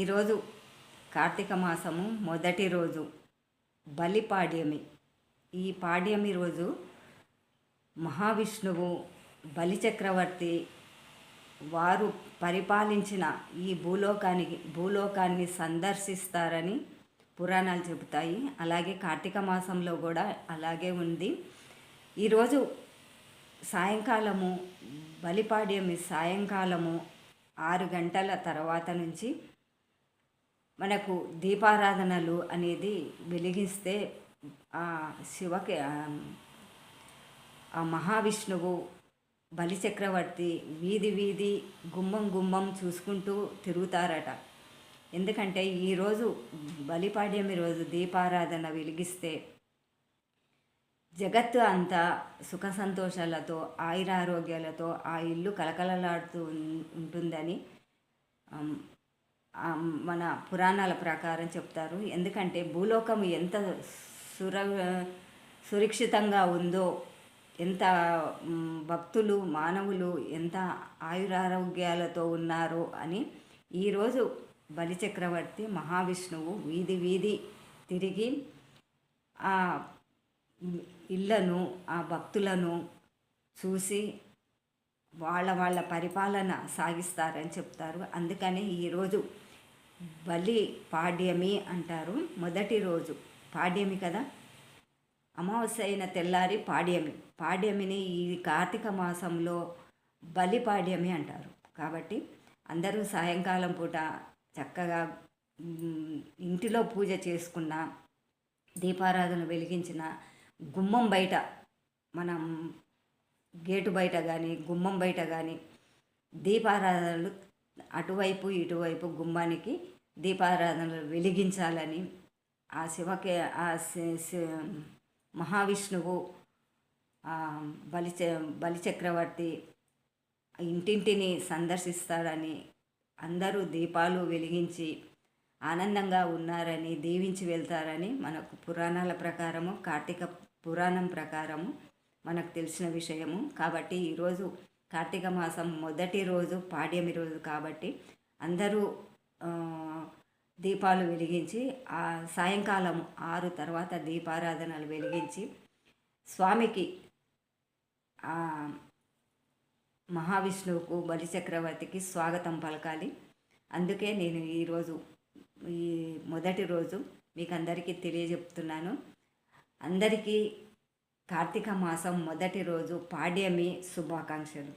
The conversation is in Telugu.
ఈరోజు కార్తీక మాసము మొదటి రోజు బలి పాడ్యమి. ఈ పాడ్యమి రోజు మహావిష్ణువు బలి చక్రవర్తి వారు పరిపాలించిన ఈ భూలోకానికి భూలోకాన్ని సందర్శిస్తారని పురాణాలు చెబుతాయి. అలాగే కార్తీక మాసంలో కూడా అలాగే ఉంది. ఈరోజు సాయంకాలము బలిపాడ్యమి సాయంకాలము ఆరు గంటల తర్వాత నుంచి మనకు దీపారాధనలు అనేది వెలిగిస్తే ఆ శివకి ఆ మహావిష్ణువు బలిచక్రవర్తి వీధి వీధి గుమ్మం గుమ్మం చూసుకుంటూ తిరుగుతారట. ఎందుకంటే ఈరోజు బలిపాడ్యమి రోజు దీపారాధన వెలిగిస్తే జగత్తు అంతా సుఖ సంతోషాలతో ఆయురారోగ్యాలతో ఆ ఇల్లు కలకలలాడుతూ ఉం- ఉంటుందని మన పురాణాల ప్రకారం చెప్తారు. ఎందుకంటే భూలోకం ఎంత సుర సురక్షితంగా ఉందో ఎంత భక్తులు మానవులు ఎంత ఆయురారోగ్యాలతో ఉన్నారో అని ఈరోజు బలిచక్రవర్తి మహావిష్ణువు వీధి వీధి తిరిగి ఆ ఇళ్ళను ఆ భక్తులను చూసి వాళ్ళ వాళ్ళ పరిపాలన సాగిస్తారని చెప్తారు. అందుకని ఈరోజు బలి పాడ్యమి అంటారు. మొదటి రోజు పాడ్యమి కదా? అమావాస్య అయిన తెల్లారి పాడ్యమి. పాడ్యమిని ఈ కార్తీక మాసంలో బలి పాడ్యమి అంటారు. కాబట్టి అందరూ సాయంకాలం పూట చక్కగా ఇంటిలో పూజ చేసుకున్న దీపారాధన వెలిగించిన గుమ్మం బయట మనం గేటు బయట కానీ గుమ్మం బయట కానీ దీపారాధనలు అటువైపు ఇటువైపు గుమ్మానికి దీపారాధనలు వెలిగించాలని ఆ శివకి ఆ శి- మహావిష్ణువు బలిచ బలిచక్రవర్తి ఇంటింటిని సందర్శిస్తారని అందరూ దీపాలు వెలిగించి ఆనందంగా ఉన్నారని దీవించి వెళ్తారని మనకు పురాణాల ప్రకారము కార్తీక పురాణం ప్రకారము మనకు తెలిసిన విషయము. కాబట్టి ఈరోజు కార్తీక మాసం మొదటి రోజు పాడ్యమి రోజు కాబట్టి అందరూ దీపాలు వెలిగించి ఆ సాయంకాలం ఆరు తర్వాత దీపారాధనలు వెలిగించి స్వామికి మహావిష్ణువుకు బలిచక్రవర్తికి స్వాగతం పలకాలి. అందుకే నేను ఈరోజు ఈ మొదటి రోజు మీకు అందరికీ తెలియజెప్తున్నాను. అందరికీ కార్తీక మాసం మొదటి రోజు పాడ్యమి శుభాకాంక్షలు.